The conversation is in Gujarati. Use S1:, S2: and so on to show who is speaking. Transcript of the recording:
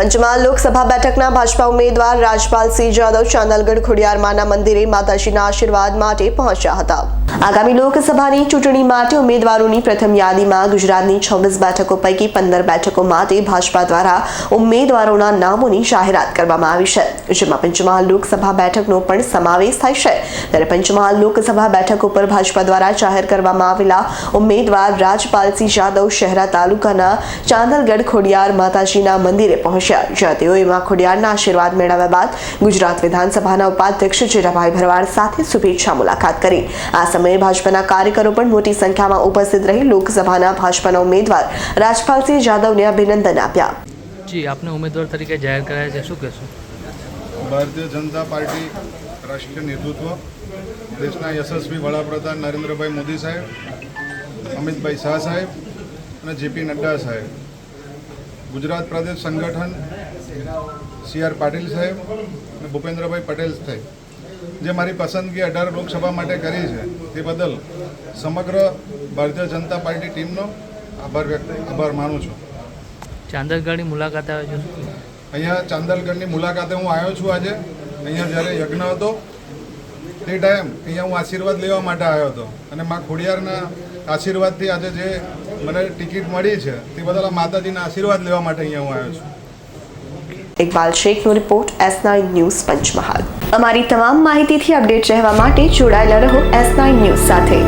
S1: પંચમહાલ લોકસભા બેઠકના ભાજપા ઉમેદવાર રાજપાલસિંહ જાદવ ચાંદલગઢ ખોડિયારમાંના મંદિરે માતાજીના આશીર્વાદ માટે પહોંચ્યા હતા. આગામી લોકસભાની ચૂંટણી માટે ઉમેદવારોની પ્રથમ યાદીમાં ગુજરાતની છવ્વીસ બેઠકો પૈકી પંદર બેઠકો માટે ભાજપા દ્વારા ઉમેદવારોના નામોની જાહેરાત કરવામાં આવી છે. જેમાં પંચમહાલ લોકસભા બેઠકનો પણ સમાવેશ થાય છે. ત્યારે પંચમહાલ લોકસભા બેઠક ઉપર ભાજપા દ્વારા જાહેર કરવામાં આવેલા ઉમેદવાર રાજપાલસિંહ જાદવ શહેરા તાલુકાના ચાંદલગઢ ખોડિયાર માતાજીના મંદિરે પહોંચ્યા જ્યાં એમાં મા ખોડિયારના આશીર્વાદ મેળવ્યા બાદ ગુજરાત વિધાનસભાના ઉપાધ્યક્ષ જીરાભાઈ ભરવાડ સાથે શુભેચ્છા મુલાકાત કરી. આ સમયે ભાજપાના કાર્યકરો પણ મોટી સંખ્યામાં ઉપસ્થિત રહી લોકસભાના ભાજપાના ઉમેદવાર રાજપાલસિંહ જાદવને અભિનંદન આપ્યા.
S2: જી આપને ઉમેદવાર તરીકે જાહેર કરાયા છે. શું કહેશો?
S3: ભારતીય જનતા પાર્ટી રાષ્ટ્રીય નેતૃત્વ દેશના યશસ્વી વડાપ્રધાન નરેન્દ્રભાઈ મોદી સાહેબ અમિતભાઈ શાહ સાહેબ અને જેપી નડ્ડા સાહેબ. ગુજરાત પ્રદેશ સંગઠન સી આર પાટીલ સાહેબ અને ભૂપેન્દ્રભાઈ પટેલ સાહેબ. જે મારી પસંદગી અઢાર લોકસભા માટે કરી છે તે બદલ સમગ્ર ભારતીય જનતા પાર્ટી ટીમનો આભાર વ્યક્ત આભાર માનું છું.
S2: ચાંદરગઢની મુલાકાત આવે છે?
S3: અહીંયા ચાંદલગઢની મુલાકાતે હું આવ્યો છું આજે. અહીંયા જ્યારે યજ્ઞ હતો તે ટાઈમ અહીંયા હું આશીર્વાદ લેવા માટે આવ્યો હતો. અને મા ખોડિયારના આશીર્વાદથી આજે જે મને ટિકિટ મળી છે. તે બદલ માતાજીના આશીર્વાદ લેવા માટે અહીંયા હું આવ્યો છું.
S1: Iqbal શેખનો report S nine news Panchmahal. અમારી તમામ માહિતીથી અપડેટ રહેવા માટે જોડાયેલા રહો એસ નાઇન ન્યૂઝ સાથે.